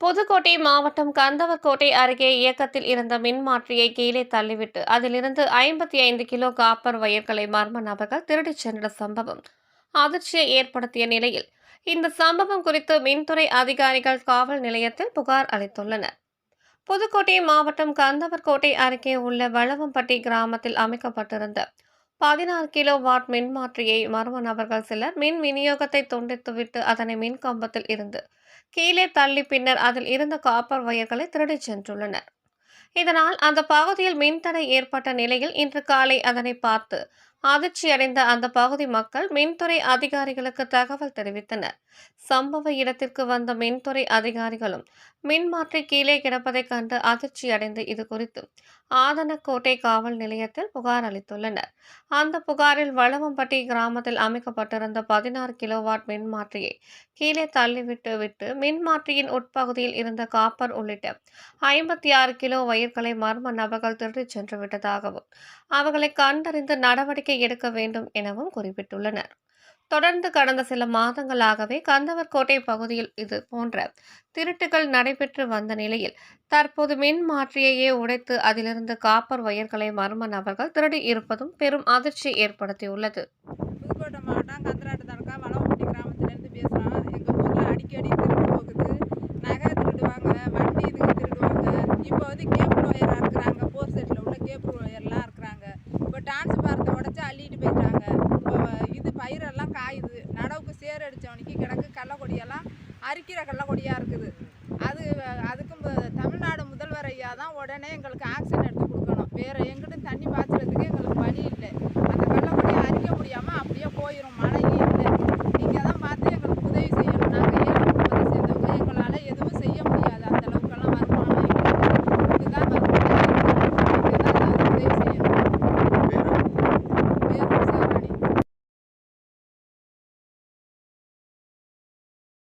புதுக்கோட்டை மாவட்டம் கந்தவர்கோட்டை அருகே இயக்கத்தில் இருந்த மின்மாற்றியை கீழே தள்ளிவிட்டு அதிலிருந்து ஐம்பத்தி ஐந்து கிலோ காப்பர் வயர்களை மர்ம நபர்கள் திருடிச் சென்ற சம்பவம். அதிர்ச்சியை ஏற்படுத்திய நிலையில் இந்த சம்பவம் குறித்து மின்துறை அதிகாரிகள் காவல் நிலையத்தில் புகார் அளித்துள்ளனர். புதுக்கோட்டை மாவட்டம் கந்தவர்கோட்டை அருகே உள்ள வளவம்பட்டி கிராமத்தில் அமைக்கப்பட்டிருந்த பதினாறு கிலோ வாட் மின்மாற்றியை மர்ம நபர்கள் சிலர் மின் விநியோகத்தை துண்டித்துவிட்டு அதனை மின் கம்பத்தில் இருந்து கீழே தள்ளி பின்னர் அதில் இருந்த காப்பர் வயர்களை திருடிச் சென்றுள்ளனர். இதனால் அந்த பகுதியில் மின்தடை ஏற்பட்ட நிலையில் இன்று காலை அதனை பார்த்து அதிர்ச்சியடைந்த அந்த பகுதி மக்கள் மின்துறை அதிகாரிகளுக்கு தகவல் தெரிவித்தனர். சம்பவ இடத்திற்கு வந்த மின்துறை அதிகாரிகளும் மின்மாற்றி கீழே கிடப்பதைக் கண்டு அதிர்ச்சியடைந்து இது குறித்து ஆதனக்கோட்டை காவல் நிலையத்தில் புகார் அளித்துள்ளனர். அந்த புகாரில் வளவம்பட்டி கிராமத்தில் அமைக்கப்பட்டிருந்த பதினாறு கிலோவாட் மின்மாற்றியை கீழே தள்ளிவிட்டு விட்டு மின்மாற்றியின் உட்பகுதியில் இருந்த காப்பர் உள்ளிட்ட ஐம்பத்தி ஆறு கிலோ வயிர்களை மர்ம நபர்கள் திருடிச் சென்று விட்டதாகவும் அவர்களை கண்டறிந்து நடவடிக்கை எடுக்க வேண்டும் எனவும் குறிப்பிட்டுள்ளனர். தொடர்ந்து கடந்த சில மாதங்களாகவே கந்தவர்கோட்டை பகுதியில் இது போன்ற திருட்டுகள் நடைபெற்று வந்த நிலையில் தற்போது மின் மாற்றியையே உடைத்து அதிலிருந்து காப்பர் வயர்களை மர்ம நபர்கள் திருடி இருப்பதும் பெரும் அதிர்ச்சி ஏற்படுத்தியுள்ளது. புதுக்கோட்டை மாவட்டம் கந்தராட்டு தாலுக்கா வளவப்பட்டி கிராமத்துலேருந்து பேசுகிறோம் எங்கள் ஊரில் அடிக்கடி திருட்டு போகுது. நகை திருடுவாங்க வண்டி இதுக்கு திருடுவாங்க. இப்போ வந்து கேபிள் ஒயராக இருக்கிறாங்க போர் செட்டில் உள்ள அரிக்கிற கள்ளக்கொடியாக இருக்குது. அது அதுக்கும் தமிழ்நாடு முதல்வர் ஐயா தான் உடனே எங்களுக்கு ஆக்சிஜன் எடுத்து கொடுக்கணும். வேறு எங்கிட்டும் தண்ணி பாய்ச்சறதுக்கு எங்களுக்கு வழி இல்லை.